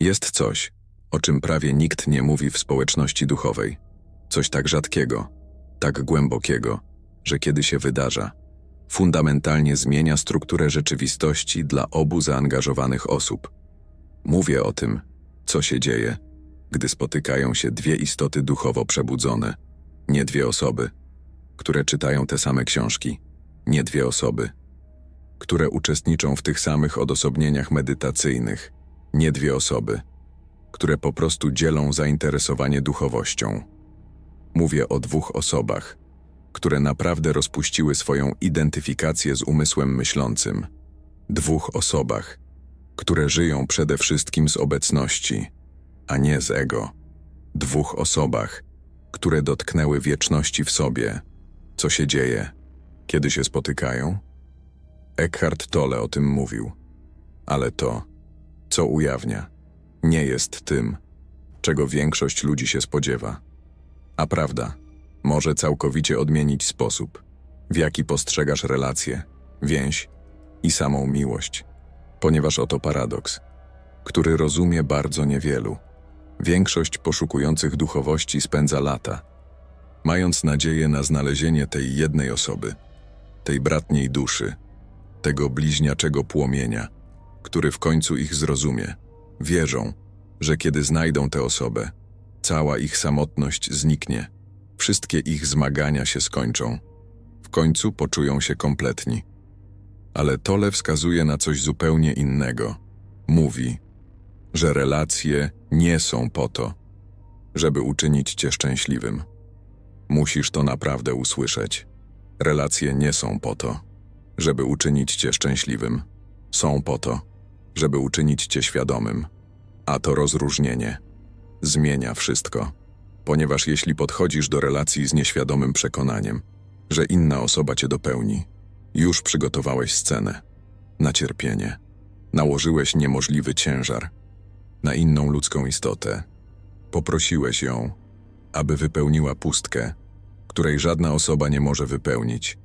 Jest coś, o czym prawie nikt nie mówi w społeczności duchowej. Coś tak rzadkiego, tak głębokiego, że kiedy się wydarza, fundamentalnie zmienia strukturę rzeczywistości dla obu zaangażowanych osób. Mówię o tym, co się dzieje, gdy spotykają się dwie istoty duchowo przebudzone, nie dwie osoby, które czytają te same książki, nie dwie osoby, które uczestniczą w tych samych odosobnieniach medytacyjnych, nie dwie osoby, które po prostu dzielą zainteresowanie duchowością. Mówię o dwóch osobach, które naprawdę rozpuściły swoją identyfikację z umysłem myślącym. Dwóch osobach, które żyją przede wszystkim z obecności, a nie z ego. Dwóch osobach, które dotknęły wieczności w sobie. Co się dzieje, kiedy się spotykają? Eckhart Tolle o tym mówił. Ale to, co ujawnia, nie jest tym, czego większość ludzi się spodziewa. A prawda może całkowicie odmienić sposób, w jaki postrzegasz relacje, więź i samą miłość. Ponieważ oto paradoks, który rozumie bardzo niewielu. Większość poszukujących duchowości spędza lata, mając nadzieję na znalezienie tej jednej osoby, tej bratniej duszy, tego bliźniaczego płomienia, który w końcu ich zrozumie. Wierzą, że kiedy znajdą tę osobę, cała ich samotność zniknie, wszystkie ich zmagania się skończą. W końcu poczują się kompletni. Ale Tole wskazuje na coś zupełnie innego. Mówi, że relacje nie są po to, żeby uczynić cię szczęśliwym. Musisz to naprawdę usłyszeć. Relacje nie są po to, żeby uczynić cię szczęśliwym. Są po to, żeby uczynić cię świadomym. A to rozróżnienie zmienia wszystko. Ponieważ jeśli podchodzisz do relacji z nieświadomym przekonaniem, że inna osoba cię dopełni, już przygotowałeś scenę na cierpienie. Nałożyłeś niemożliwy ciężar na inną ludzką istotę. Poprosiłeś ją, aby wypełniła pustkę, której żadna osoba nie może wypełnić.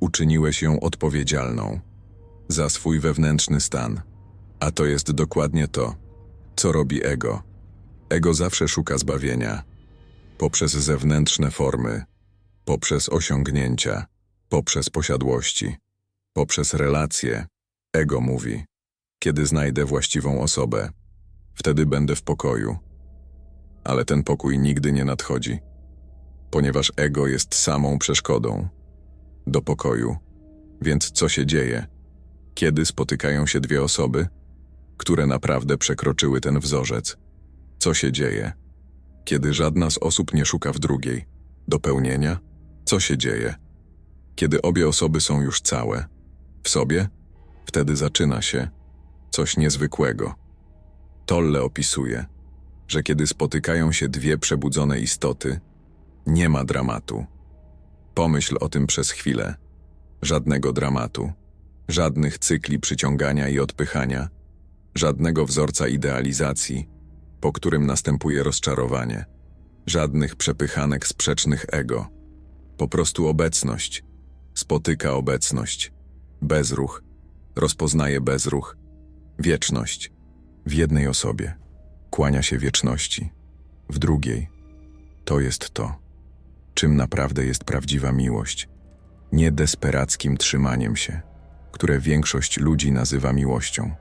Uczyniłeś ją odpowiedzialną za swój wewnętrzny stan. A to jest dokładnie to, co robi ego. Ego zawsze szuka zbawienia poprzez zewnętrzne formy, poprzez osiągnięcia, poprzez posiadłości, poprzez relacje. Ego mówi: Kiedy znajdę właściwą osobę, wtedy będę w pokoju. Ale ten pokój nigdy nie nadchodzi, ponieważ ego jest samą przeszkodą do pokoju. Więc co się dzieje, kiedy spotykają się dwie osoby, które naprawdę przekroczyły ten wzorzec? Co się dzieje? Kiedy żadna z osób nie szuka w drugiej dopełnienia? Co się dzieje? Kiedy obie osoby są już całe w sobie, wtedy zaczyna się coś niezwykłego. Tolle opisuje, że kiedy spotykają się dwie przebudzone istoty, nie ma dramatu. Pomyśl o tym przez chwilę. Żadnego dramatu, żadnych cykli przyciągania i odpychania, żadnego wzorca idealizacji, po którym następuje rozczarowanie, żadnych przepychanek sprzecznych ego. Po prostu obecność. Spotyka obecność. Bezruch. Rozpoznaje bezruch. Wieczność. W jednej osobie. Kłania się wieczności. W drugiej. To jest to, czym naprawdę jest prawdziwa miłość. Nie desperackim trzymaniem się, które większość ludzi nazywa miłością.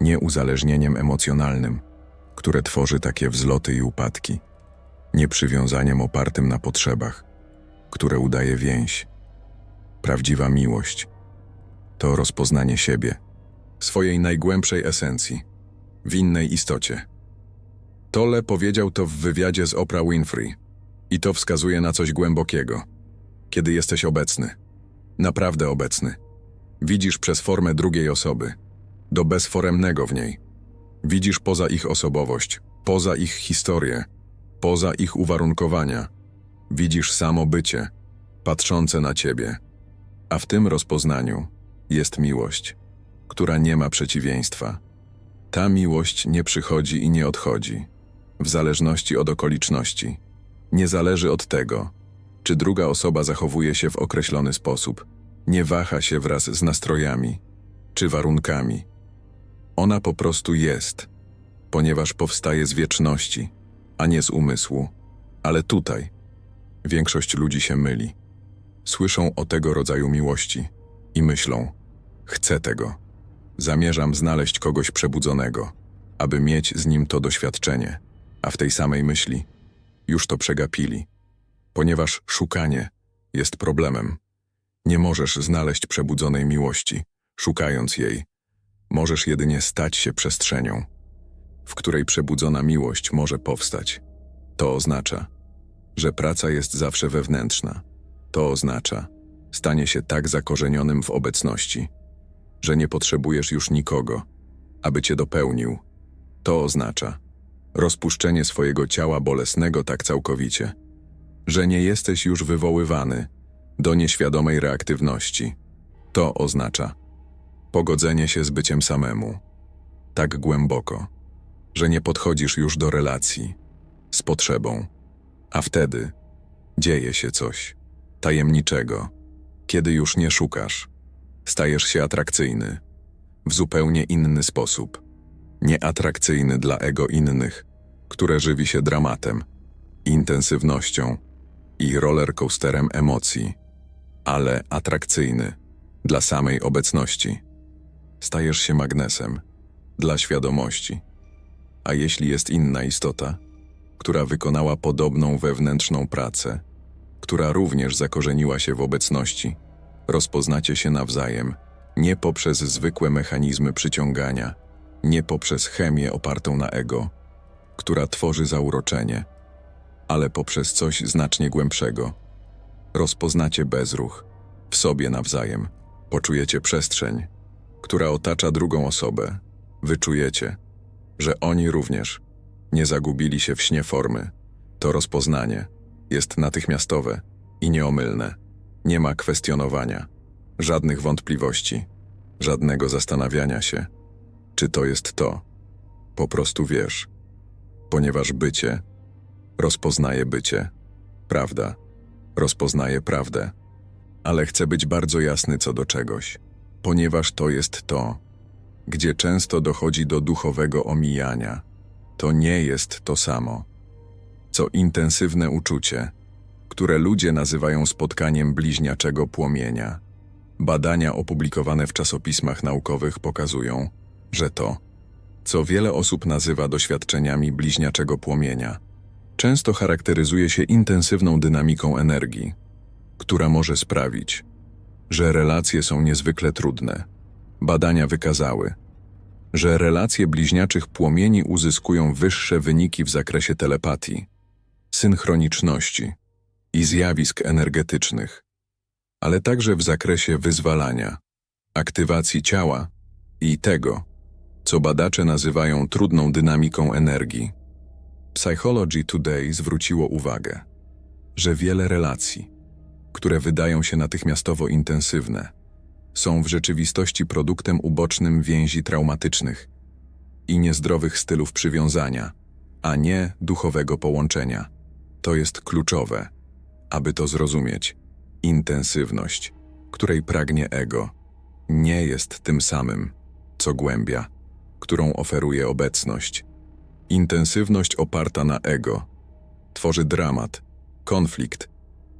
Nie uzależnieniem emocjonalnym, które tworzy takie wzloty i upadki. Nie przywiązaniem opartym na potrzebach, które udaje więź. Prawdziwa miłość to rozpoznanie siebie, swojej najgłębszej esencji, w innej istocie. Tolle powiedział to w wywiadzie z Oprah Winfrey i to wskazuje na coś głębokiego. Kiedy jesteś obecny, naprawdę obecny, widzisz przez formę drugiej osoby, do bezforemnego w niej. Widzisz poza ich osobowość, poza ich historię, poza ich uwarunkowania. Widzisz samo bycie, patrzące na ciebie. A w tym rozpoznaniu jest miłość, która nie ma przeciwieństwa. Ta miłość nie przychodzi i nie odchodzi, w zależności od okoliczności. Nie zależy od tego, czy druga osoba zachowuje się w określony sposób, nie waha się wraz z nastrojami czy warunkami. Ona po prostu jest. ponieważ powstaje z wieczności, a nie z umysłu. Ale tutaj większość ludzi się myli. Słyszą o tego rodzaju miłości i myślą: chcę tego. Zamierzam znaleźć kogoś przebudzonego, aby mieć z nim to doświadczenie, a w tej samej myśli już to przegapili, ponieważ szukanie jest problemem. Nie możesz znaleźć przebudzonej miłości, szukając jej. Możesz jedynie stać się przestrzenią, w której przebudzona miłość może powstać. To oznacza, że praca jest zawsze wewnętrzna. To oznacza stanie się tak zakorzenionym w obecności, że nie potrzebujesz już nikogo, aby cię dopełnił. To oznacza rozpuszczenie swojego ciała bolesnego tak całkowicie, że nie jesteś już wywoływany do nieświadomej reaktywności. To oznacza pogodzenie się z byciem samemu, tak głęboko, że nie podchodzisz już do relacji z potrzebą, a wtedy dzieje się coś tajemniczego, kiedy już nie szukasz, stajesz się atrakcyjny w zupełnie inny sposób, nieatrakcyjny dla ego innych, które żywi się dramatem, intensywnością i rollercoasterem emocji, ale atrakcyjny dla samej obecności. Stajesz się magnesem dla świadomości. A jeśli jest inna istota, która wykonała podobną wewnętrzną pracę, która również zakorzeniła się w obecności, rozpoznacie się nawzajem, nie poprzez zwykłe mechanizmy przyciągania, nie poprzez chemię opartą na ego, która tworzy zauroczenie, ale poprzez coś znacznie głębszego. Rozpoznacie bezruch w sobie nawzajem, poczujecie przestrzeń, która otacza drugą osobę, wyczujecie, że oni również nie zagubili się w śnie formy. To rozpoznanie jest natychmiastowe i nieomylne. Nie ma kwestionowania, żadnych wątpliwości, żadnego zastanawiania się, czy to jest to. Po prostu wiesz, ponieważ bycie rozpoznaje bycie, prawda rozpoznaje prawdę, ale chcę być bardzo jasny co do czegoś, ponieważ to jest to, gdzie często dochodzi do duchowego omijania. To nie jest to samo, co intensywne uczucie, które ludzie nazywają spotkaniem bliźniaczego płomienia. Badania opublikowane w czasopismach naukowych pokazują, że to, co wiele osób nazywa doświadczeniami bliźniaczego płomienia, często charakteryzuje się intensywną dynamiką energii, która może sprawić, że relacje są niezwykle trudne. Badania wykazały, że relacje bliźniaczych płomieni uzyskują wyższe wyniki w zakresie telepatii, synchroniczności i zjawisk energetycznych, ale także w zakresie wyzwalania, aktywacji ciała i tego, co badacze nazywają trudną dynamiką energii. Psychology Today zwróciło uwagę, że wiele relacji, które wydają się natychmiastowo intensywne, są w rzeczywistości produktem ubocznym więzi traumatycznych i niezdrowych stylów przywiązania, a nie duchowego połączenia. To jest kluczowe, aby to zrozumieć. Intensywność, której pragnie ego, nie jest tym samym, co głębia, którą oferuje obecność. Intensywność oparta na ego tworzy dramat, konflikt,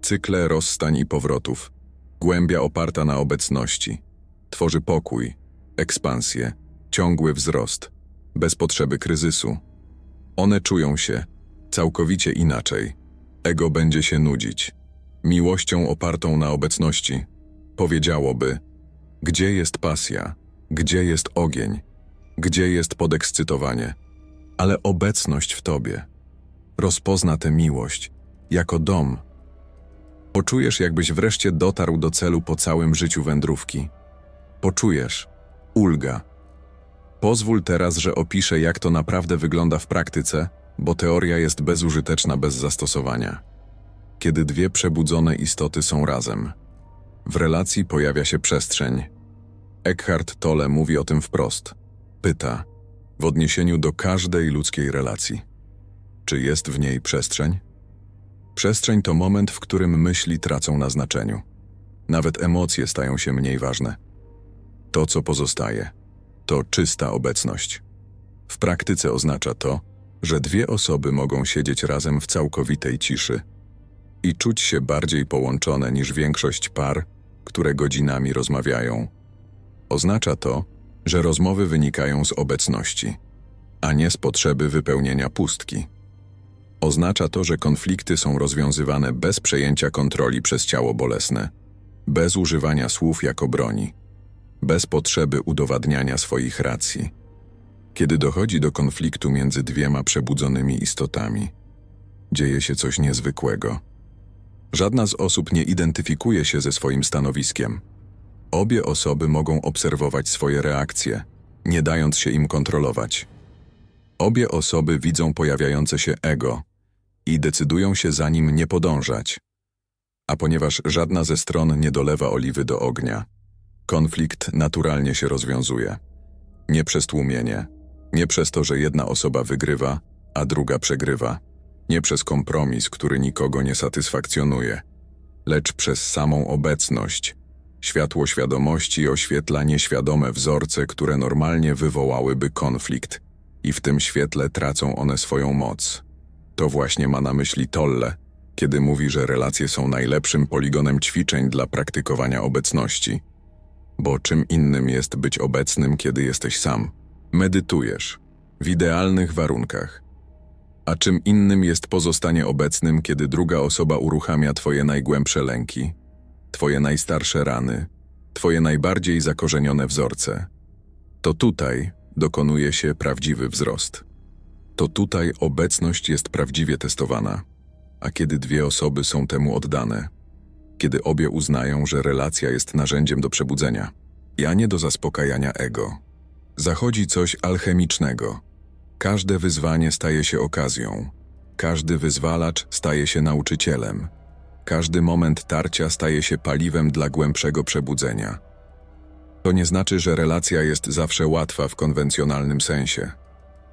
cykle rozstań i powrotów. Głębia oparta na obecności tworzy pokój, ekspansję, ciągły wzrost, bez potrzeby kryzysu. One czują się całkowicie inaczej. Ego będzie się nudzić. Miłością opartą na obecności powiedziałoby: Gdzie jest pasja? Gdzie jest ogień? Gdzie jest podekscytowanie? Ale obecność w tobie rozpozna tę miłość jako dom. Poczujesz, jakbyś wreszcie dotarł do celu po całym życiu wędrówki. Poczujesz ulga. Pozwól teraz, że opiszę, jak to naprawdę wygląda w praktyce, bo teoria jest bezużyteczna bez zastosowania. Kiedy dwie przebudzone istoty są razem, w relacji pojawia się przestrzeń. Eckhart Tolle mówi o tym wprost. Pyta, w odniesieniu do każdej ludzkiej relacji, czy jest w niej przestrzeń? Przestrzeń to moment, w którym myśli tracą na znaczeniu. Nawet emocje stają się mniej ważne. To, co pozostaje, to czysta obecność. W praktyce oznacza to, że dwie osoby mogą siedzieć razem w całkowitej ciszy i czuć się bardziej połączone niż większość par, które godzinami rozmawiają. Oznacza to, że rozmowy wynikają z obecności, a nie z potrzeby wypełnienia pustki. Oznacza to, że konflikty są rozwiązywane bez przejęcia kontroli przez ciało bolesne, bez używania słów jako broni, bez potrzeby udowadniania swoich racji. Kiedy dochodzi do konfliktu między dwiema przebudzonymi istotami, dzieje się coś niezwykłego. Żadna z osób nie identyfikuje się ze swoim stanowiskiem. Obie osoby mogą obserwować swoje reakcje, nie dając się im kontrolować. Obie osoby widzą pojawiające się ego i decydują się za nim nie podążać. A ponieważ żadna ze stron nie dolewa oliwy do ognia, konflikt naturalnie się rozwiązuje. Nie przez tłumienie, nie przez to, że jedna osoba wygrywa, a druga przegrywa, nie przez kompromis, który nikogo nie satysfakcjonuje, lecz przez samą obecność. Światło świadomości oświetla nieświadome wzorce, które normalnie wywołałyby konflikt, i w tym świetle tracą one swoją moc. To właśnie ma na myśli Tolle, kiedy mówi, że relacje są najlepszym poligonem ćwiczeń dla praktykowania obecności. Bo czym innym jest być obecnym, kiedy jesteś sam. Medytujesz w idealnych warunkach. A czym innym jest pozostanie obecnym, kiedy druga osoba uruchamia twoje najgłębsze lęki, twoje najstarsze rany, twoje najbardziej zakorzenione wzorce. To tutaj dokonuje się prawdziwy wzrost. To tutaj obecność jest prawdziwie testowana, a kiedy dwie osoby są temu oddane, kiedy obie uznają, że relacja jest narzędziem do przebudzenia, a nie do zaspokajania ego, zachodzi coś alchemicznego. Każde wyzwanie staje się okazją, każdy wyzwalacz staje się nauczycielem, każdy moment tarcia staje się paliwem dla głębszego przebudzenia. To nie znaczy, że relacja jest zawsze łatwa w konwencjonalnym sensie.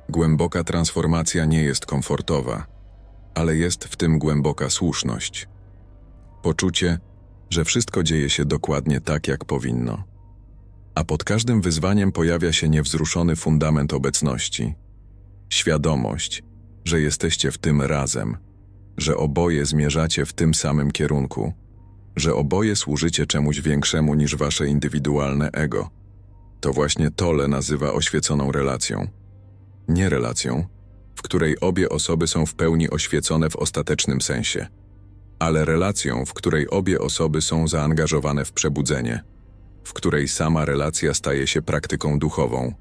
Głęboka transformacja nie jest komfortowa, ale jest w tym głęboka słuszność. Poczucie, że wszystko dzieje się dokładnie tak, jak powinno. A pod każdym wyzwaniem pojawia się niewzruszony fundament obecności. Świadomość, że jesteście w tym razem, że oboje zmierzacie w tym samym kierunku, że oboje służycie czemuś większemu niż wasze indywidualne ego. To właśnie Tole nazywa oświeconą relacją. Nie relacją, w której obie osoby są w pełni oświecone w ostatecznym sensie, ale relacją, w której obie osoby są zaangażowane w przebudzenie, w której sama relacja staje się praktyką duchową,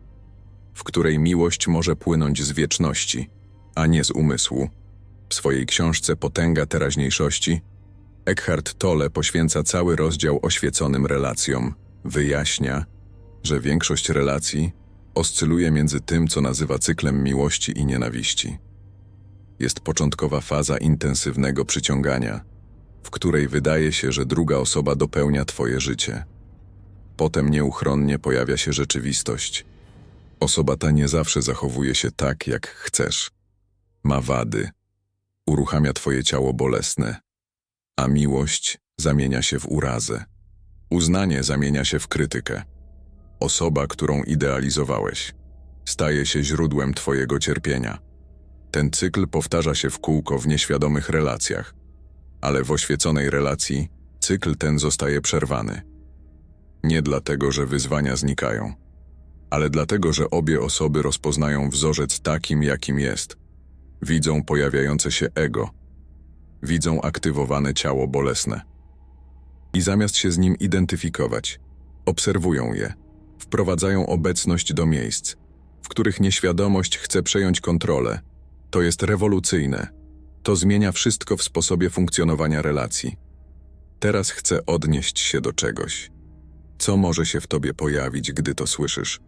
w której miłość może płynąć z wieczności, a nie z umysłu. W swojej książce Potęga teraźniejszości Eckhart Tolle poświęca cały rozdział oświeconym relacjom. Wyjaśnia, że większość relacji oscyluje między tym, co nazywa cyklem miłości i nienawiści. Jest początkowa faza intensywnego przyciągania, w której wydaje się, że druga osoba dopełnia Twoje życie. Potem nieuchronnie pojawia się rzeczywistość. Osoba ta nie zawsze zachowuje się tak, jak chcesz. Ma wady, uruchamia Twoje ciało bolesne, a miłość zamienia się w urazę. Uznanie zamienia się w krytykę. Osoba, którą idealizowałeś, staje się źródłem Twojego cierpienia. Ten cykl powtarza się w kółko w nieświadomych relacjach, ale w oświeconej relacji cykl ten zostaje przerwany. Nie dlatego, że wyzwania znikają, ale dlatego, że obie osoby rozpoznają wzorzec takim, jakim jest. Widzą pojawiające się ego, widzą aktywowane ciało bolesne. I zamiast się z nim identyfikować, obserwują je, wprowadzają obecność do miejsc, w których nieświadomość chce przejąć kontrolę. To jest rewolucyjne. To zmienia wszystko w sposobie funkcjonowania relacji. Teraz chcę odnieść się do czegoś. Co może się w tobie pojawić, gdy to słyszysz?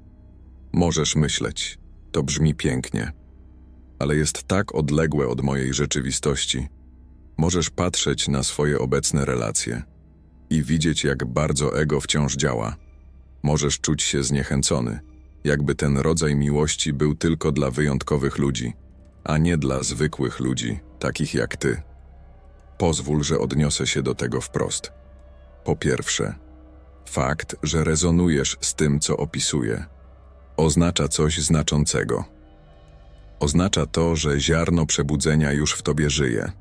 Możesz myśleć, to brzmi pięknie, ale jest tak odległe od mojej rzeczywistości. Możesz patrzeć na swoje obecne relacje i widzieć, jak bardzo ego wciąż działa. Możesz czuć się zniechęcony, jakby ten rodzaj miłości był tylko dla wyjątkowych ludzi, a nie dla zwykłych ludzi, takich jak ty. Pozwól, że odniosę się do tego wprost. Po pierwsze, fakt, że rezonujesz z tym, co opisuję, oznacza coś znaczącego. Oznacza to, że ziarno przebudzenia już w tobie żyje.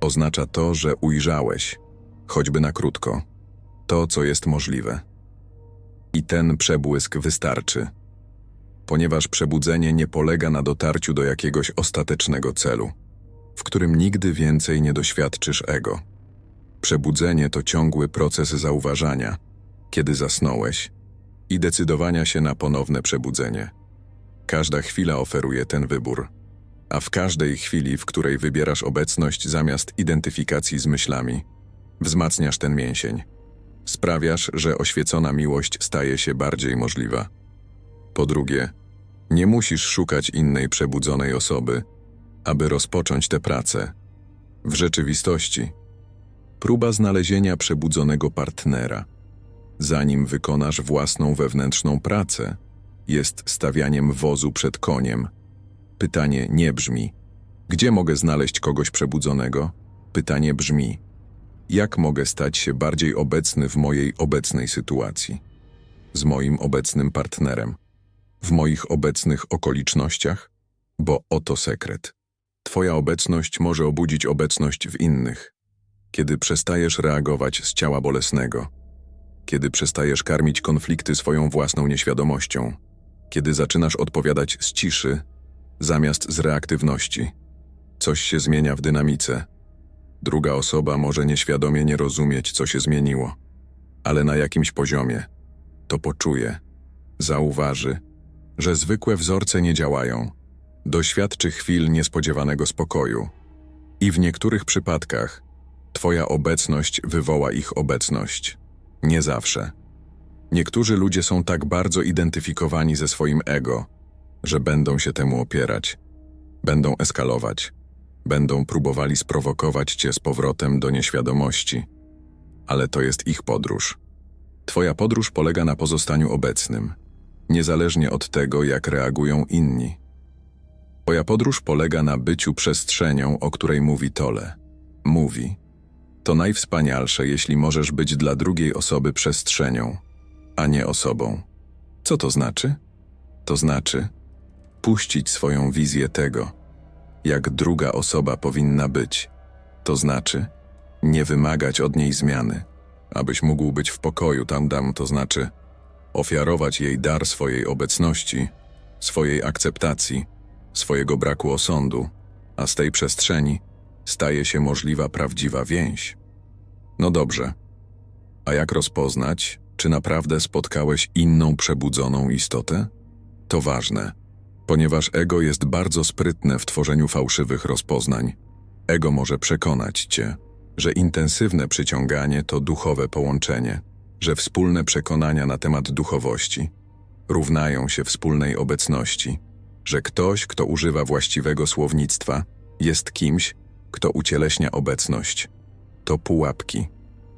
Oznacza to, że ujrzałeś, choćby na krótko, to, co jest możliwe. I ten przebłysk wystarczy, ponieważ przebudzenie nie polega na dotarciu do jakiegoś ostatecznego celu, w którym nigdy więcej nie doświadczysz ego. Przebudzenie to ciągły proces zauważania, kiedy zasnąłeś, i decydowania się na ponowne przebudzenie. Każda chwila oferuje ten wybór, a w każdej chwili, w której wybierasz obecność zamiast identyfikacji z myślami, wzmacniasz ten mięsień. Sprawiasz, że oświecona miłość staje się bardziej możliwa. Po drugie, nie musisz szukać innej przebudzonej osoby, aby rozpocząć tę pracę. W rzeczywistości, próba znalezienia przebudzonego partnera, zanim wykonasz własną wewnętrzną pracę, jest stawianiem wozu przed koniem. Pytanie nie brzmi: Gdzie mogę znaleźć kogoś przebudzonego? Pytanie brzmi: Jak mogę stać się bardziej obecny w mojej obecnej sytuacji? Z moim obecnym partnerem? W moich obecnych okolicznościach? Bo oto sekret. Twoja obecność może obudzić obecność w innych. Kiedy przestajesz reagować z ciała bolesnego, kiedy przestajesz karmić konflikty swoją własną nieświadomością, kiedy zaczynasz odpowiadać z ciszy zamiast z reaktywności. Coś się zmienia w dynamice. Druga osoba może nieświadomie nie rozumieć, co się zmieniło, ale na jakimś poziomie to poczuje, zauważy, że zwykłe wzorce nie działają, doświadczy chwil niespodziewanego spokoju i w niektórych przypadkach Twoja obecność wywoła ich obecność. Nie zawsze. Niektórzy ludzie są tak bardzo identyfikowani ze swoim ego, że będą się temu opierać, będą eskalować, będą próbowali sprowokować cię z powrotem do nieświadomości. Ale to jest ich podróż. Twoja podróż polega na pozostaniu obecnym, niezależnie od tego, jak reagują inni. Twoja podróż polega na byciu przestrzenią, o której mówi Tole. Mówi. To najwspanialsze, jeśli możesz być dla drugiej osoby przestrzenią, a nie osobą. Co to znaczy? To znaczy puścić swoją wizję tego, jak druga osoba powinna być. To znaczy nie wymagać od niej zmiany, abyś mógł być w pokoju tam dam, to znaczy ofiarować jej dar swojej obecności, swojej akceptacji, swojego braku osądu, a z tej przestrzeni staje się możliwa prawdziwa więź. No dobrze. A jak rozpoznać, czy naprawdę spotkałeś inną przebudzoną istotę? To ważne, ponieważ ego jest bardzo sprytne w tworzeniu fałszywych rozpoznań. Ego może przekonać cię, że intensywne przyciąganie to duchowe połączenie, że wspólne przekonania na temat duchowości równają się wspólnej obecności, że ktoś, kto używa właściwego słownictwa, jest kimś, kto ucieleśnia obecność. To pułapki.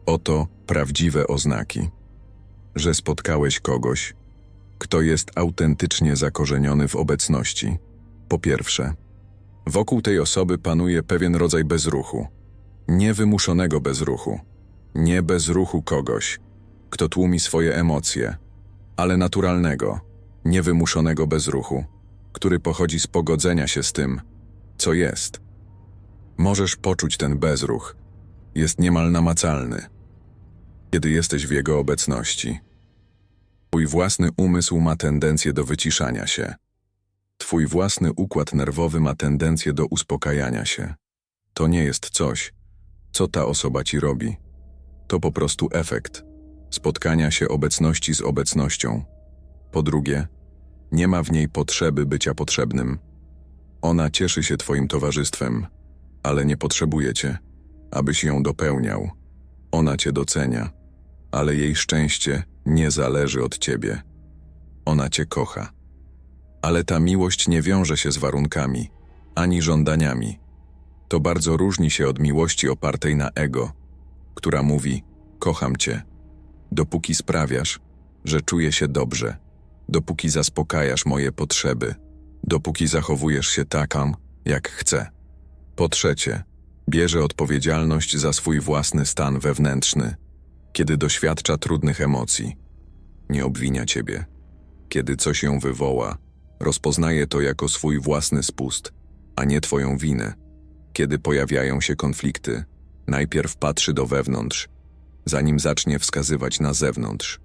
Oto prawdziwe oznaki że spotkałeś kogoś, kto jest autentycznie zakorzeniony w obecności. Po pierwsze, wokół tej osoby panuje pewien rodzaj bezruchu, niewymuszonego bezruchu, nie bezruchu kogoś, kto tłumi swoje emocje, ale naturalnego, niewymuszonego bezruchu, który pochodzi z pogodzenia się z tym, co jest. Możesz poczuć ten bezruch, jest niemal namacalny, kiedy jesteś w jego obecności. Twój własny umysł ma tendencję do wyciszania się. Twój własny układ nerwowy ma tendencję do uspokajania się. To nie jest coś, co ta osoba ci robi. To po prostu efekt spotkania się obecności z obecnością. Po drugie, nie ma w niej potrzeby bycia potrzebnym. Ona cieszy się Twoim towarzystwem, ale nie potrzebuje Cię, abyś ją dopełniał. Ona Cię docenia, ale jej szczęście nie zależy od ciebie. Ona cię kocha. Ale ta miłość nie wiąże się z warunkami, ani żądaniami. To bardzo różni się od miłości opartej na ego, która mówi: Kocham cię, dopóki sprawiasz, że czuję się dobrze, dopóki zaspokajasz moje potrzeby, dopóki zachowujesz się taką, jak chcę. Po trzecie, bierze odpowiedzialność za swój własny stan wewnętrzny kiedy doświadcza trudnych emocji. Nie obwinia ciebie. Kiedy coś ją wywoła, Rozpoznaje to jako swój własny spust, a nie twoją winę. Kiedy pojawiają się konflikty, najpierw patrzy do wewnątrz, zanim zacznie wskazywać na zewnątrz.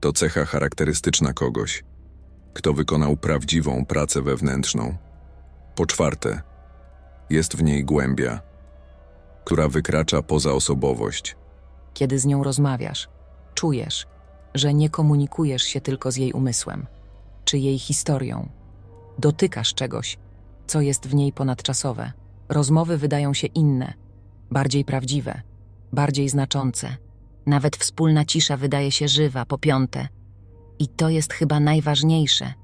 To cecha charakterystyczna kogoś, kto wykonał prawdziwą pracę wewnętrzną. Po czwarte, jest w niej głębia, która wykracza poza osobowość. Kiedy z nią rozmawiasz, czujesz, że nie komunikujesz się tylko z jej umysłem, czy jej historią. Dotykasz czegoś, co jest w niej ponadczasowe. Rozmowy wydają się inne, bardziej prawdziwe, bardziej znaczące. Nawet wspólna cisza wydaje się żywa, po piąte. I to jest chyba najważniejsze.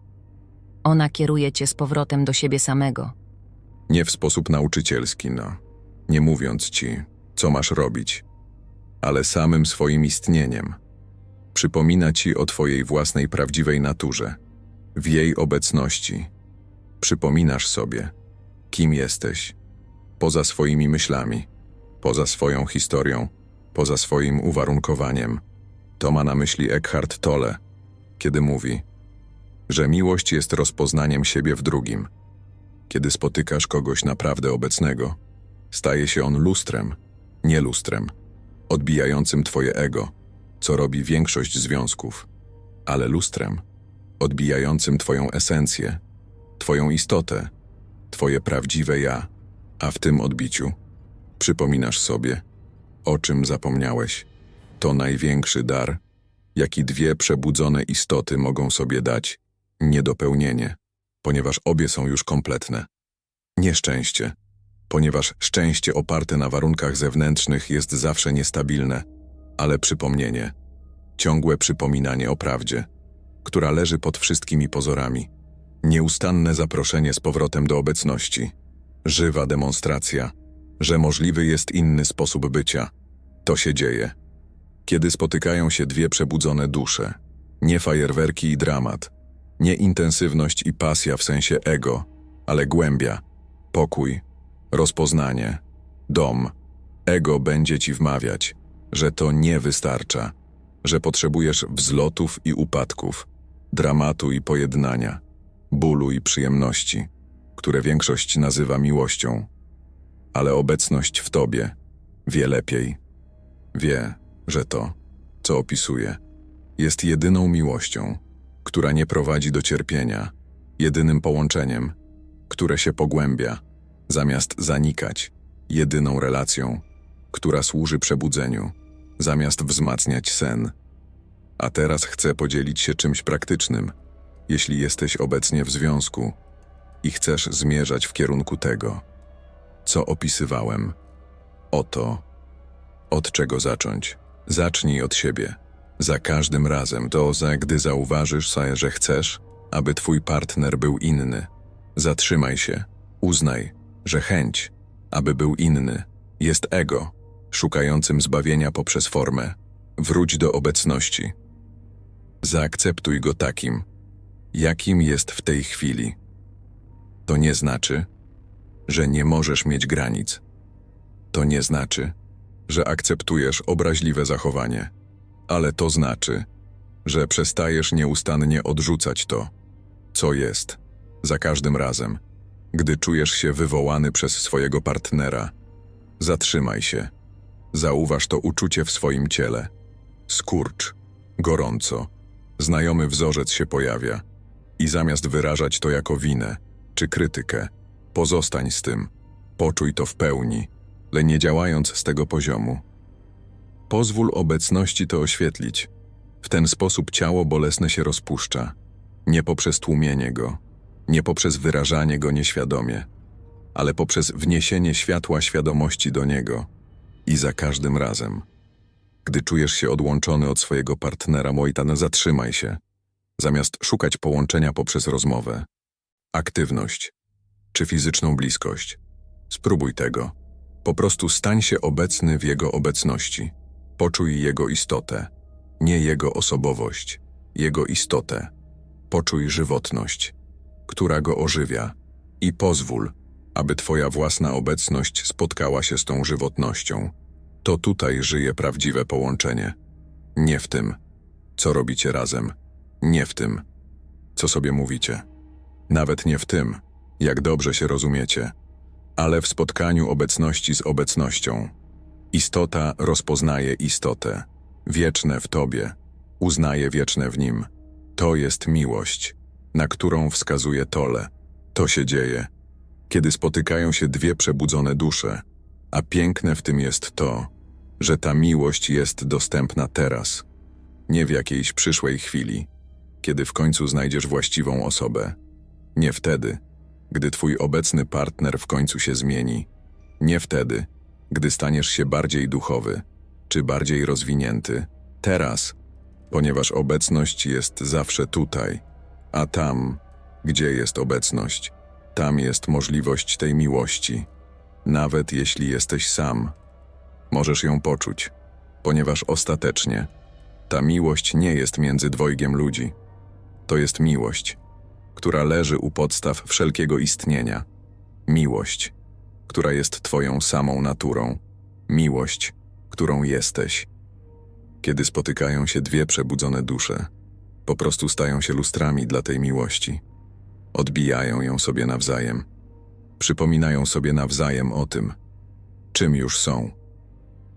Ona kieruje cię z powrotem do siebie samego. Nie w sposób nauczycielski, no, nie mówiąc ci, co masz robić, ale samym swoim istnieniem. Przypomina ci o twojej własnej prawdziwej naturze, w jej obecności. Przypominasz sobie, kim jesteś, poza swoimi myślami, poza swoją historią, poza swoim uwarunkowaniem. To ma na myśli Eckhart Tolle, kiedy mówi, że miłość jest rozpoznaniem siebie w drugim. Kiedy spotykasz kogoś naprawdę obecnego, staje się on lustrem, nie lustrem, odbijającym twoje ego, co robi większość związków, ale lustrem, odbijającym twoją esencję, twoją istotę, twoje prawdziwe ja, a w tym odbiciu przypominasz sobie, o czym zapomniałeś. To największy dar, jaki dwie przebudzone istoty mogą sobie dać, niedopełnienie, ponieważ obie są już kompletne. Nieszczęście, ponieważ szczęście oparte na warunkach zewnętrznych jest zawsze niestabilne, ale przypomnienie, ciągłe przypominanie o prawdzie, która leży pod wszystkimi pozorami, nieustanne zaproszenie z powrotem do obecności, żywa demonstracja, że możliwy jest inny sposób bycia. To się dzieje. Kiedy spotykają się dwie przebudzone dusze, nie fajerwerki i dramat, nie intensywność i pasja w sensie ego, ale głębia, pokój, rozpoznanie, dom. Ego będzie ci wmawiać, że to nie wystarcza, że potrzebujesz wzlotów i upadków, dramatu i pojednania, bólu i przyjemności, które większość nazywa miłością. Ale obecność w tobie wie lepiej. Wie, że to, co opisuje, jest jedyną miłością, która nie prowadzi do cierpienia, jedynym połączeniem, które się pogłębia, zamiast zanikać, jedyną relacją, która służy przebudzeniu, zamiast wzmacniać sen. A teraz chcę podzielić się czymś praktycznym, jeśli jesteś obecnie w związku i chcesz zmierzać w kierunku tego, co opisywałem. Oto, od czego zacząć. Zacznij od siebie. Za każdym razem, to za gdy zauważysz, sobie, że chcesz, aby twój partner był inny. Zatrzymaj się, uznaj, że chęć, aby był inny, jest ego, szukającym zbawienia poprzez formę. Wróć do obecności. Zaakceptuj go takim, jakim jest w tej chwili. To nie znaczy, że nie możesz mieć granic. To nie znaczy, że akceptujesz obraźliwe zachowanie, ale to znaczy, że przestajesz nieustannie odrzucać to, co jest, za każdym razem, gdy czujesz się wywołany przez swojego partnera. Zatrzymaj się. Zauważ to uczucie w swoim ciele. Skurcz, gorąco, znajomy wzorzec się pojawia i zamiast wyrażać to jako winę czy krytykę, pozostań z tym, poczuj to w pełni, lecz nie działając z tego poziomu. Pozwól obecności to oświetlić. W ten sposób ciało bolesne się rozpuszcza, nie poprzez tłumienie go, nie poprzez wyrażanie go nieświadomie, ale poprzez wniesienie światła świadomości do niego i za każdym razem. Gdy czujesz się odłączony od swojego partnera Mojtana, zatrzymaj się, zamiast szukać połączenia poprzez rozmowę, aktywność czy fizyczną bliskość. Spróbuj tego. Po prostu stań się obecny w jego obecności. Poczuj jego istotę, nie jego osobowość, jego istotę. Poczuj żywotność, która go ożywia i pozwól, aby twoja własna obecność spotkała się z tą żywotnością. To tutaj żyje prawdziwe połączenie. Nie w tym, co robicie razem, nie w tym, co sobie mówicie, Nawet nie w tym, jak dobrze się rozumiecie, ale w spotkaniu obecności z obecnością. Istota rozpoznaje istotę, wieczne w tobie, uznaje wieczne w nim. To jest miłość, na którą wskazuje Tole. To się dzieje, kiedy spotykają się dwie przebudzone dusze, a piękne w tym jest to, że ta miłość jest dostępna teraz, nie w jakiejś przyszłej chwili, kiedy w końcu znajdziesz właściwą osobę. Nie wtedy, gdy twój obecny partner w końcu się zmieni. Nie wtedy, gdy staniesz się bardziej duchowy czy bardziej rozwinięty. Teraz, ponieważ obecność jest zawsze tutaj, a tam, gdzie jest obecność, tam jest możliwość tej miłości. Nawet jeśli jesteś sam, możesz ją poczuć, ponieważ ostatecznie ta miłość nie jest między dwojgiem ludzi. To jest miłość, która leży u podstaw wszelkiego istnienia. Miłość, która jest Twoją samą naturą. Miłość, którą jesteś. Kiedy spotykają się dwie przebudzone dusze, po prostu stają się lustrami dla tej miłości. Odbijają ją sobie nawzajem. Przypominają sobie nawzajem o tym, czym już są.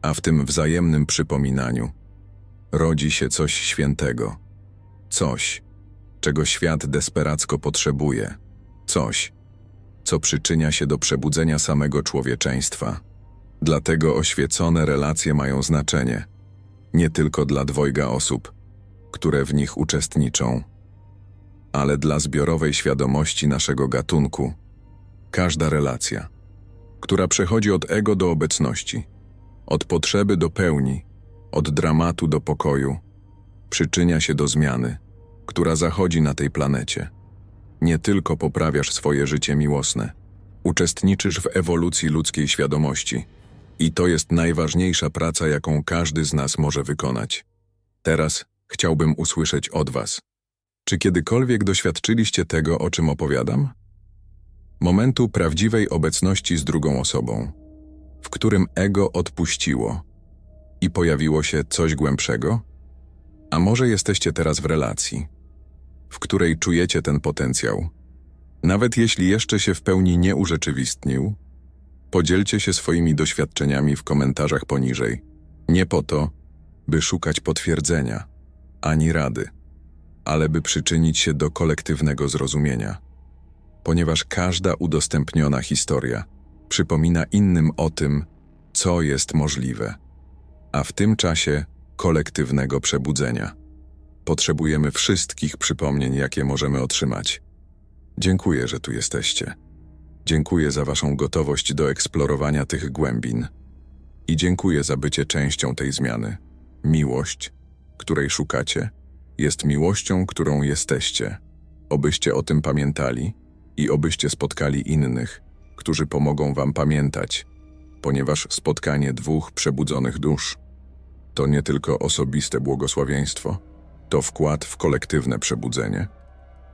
A w tym wzajemnym przypominaniu rodzi się coś świętego. Coś, czego świat desperacko potrzebuje. Coś, co przyczynia się do przebudzenia samego człowieczeństwa. Dlatego oświecone relacje mają znaczenie nie tylko dla dwojga osób, które w nich uczestniczą, ale dla zbiorowej świadomości naszego gatunku. Każda relacja, która przechodzi od ego do obecności, od potrzeby do pełni, od dramatu do pokoju, przyczynia się do zmiany, która zachodzi na tej planecie. Nie tylko poprawiasz swoje życie miłosne, uczestniczysz w ewolucji ludzkiej świadomości. I to jest najważniejsza praca, jaką każdy z nas może wykonać. Teraz chciałbym usłyszeć od Was. Czy kiedykolwiek doświadczyliście tego, o czym opowiadam? Momentu prawdziwej obecności z drugą osobą, w którym ego odpuściło i pojawiło się coś głębszego? A może jesteście teraz w relacji, w której czujecie ten potencjał? Nawet jeśli jeszcze się w pełni nie urzeczywistnił, Podzielcie się swoimi doświadczeniami w komentarzach poniżej. Nie po to, by szukać potwierdzenia, ani rady, ale by przyczynić się do kolektywnego zrozumienia. Ponieważ każda udostępniona historia przypomina innym o tym, co jest możliwe, a w tym czasie kolektywnego przebudzenia. Potrzebujemy wszystkich przypomnień, jakie możemy otrzymać. Dziękuję, że tu jesteście. Dziękuję za Waszą gotowość do eksplorowania tych głębin i dziękuję za bycie częścią tej zmiany. Miłość, której szukacie, jest miłością, którą jesteście. Obyście o tym pamiętali i obyście spotkali innych, którzy pomogą Wam pamiętać, ponieważ spotkanie dwóch przebudzonych dusz to nie tylko osobiste błogosławieństwo, to wkład w kolektywne przebudzenie.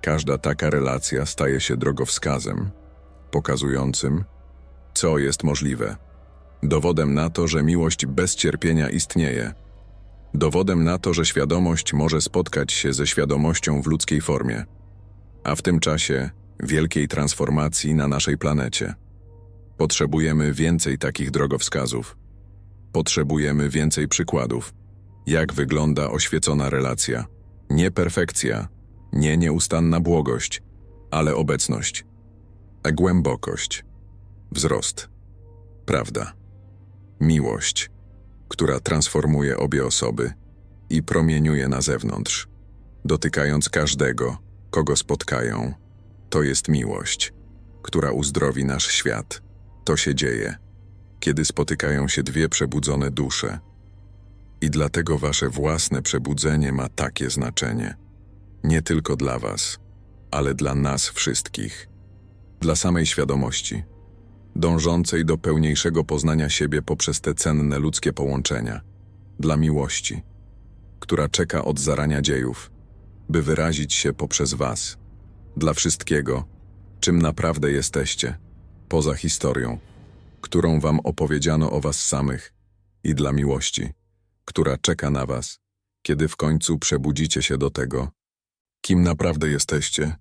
Każda taka relacja staje się drogowskazem pokazującym, co jest możliwe. Dowodem na to, że miłość bez cierpienia istnieje. Dowodem na to, że świadomość może spotkać się ze świadomością w ludzkiej formie. A w tym czasie wielkiej transformacji na naszej planecie. Potrzebujemy więcej takich drogowskazów. Potrzebujemy więcej przykładów, jak wygląda oświecona relacja. Nie perfekcja, nie nieustanna błogość, ale obecność głębokość, wzrost, prawda, miłość, która transformuje obie osoby i promieniuje na zewnątrz, dotykając każdego, kogo spotkają. To jest miłość, która uzdrowi nasz świat. To się dzieje, kiedy spotykają się dwie przebudzone dusze. I dlatego wasze własne przebudzenie ma takie znaczenie. Nie tylko dla was, ale dla nas wszystkich dla samej świadomości, dążącej do pełniejszego poznania siebie poprzez te cenne ludzkie połączenia, dla miłości, która czeka od zarania dziejów, by wyrazić się poprzez Was, dla wszystkiego, czym naprawdę jesteście, poza historią, którą Wam opowiedziano o Was samych, i dla miłości, która czeka na Was, kiedy w końcu przebudzicie się do tego, kim naprawdę jesteście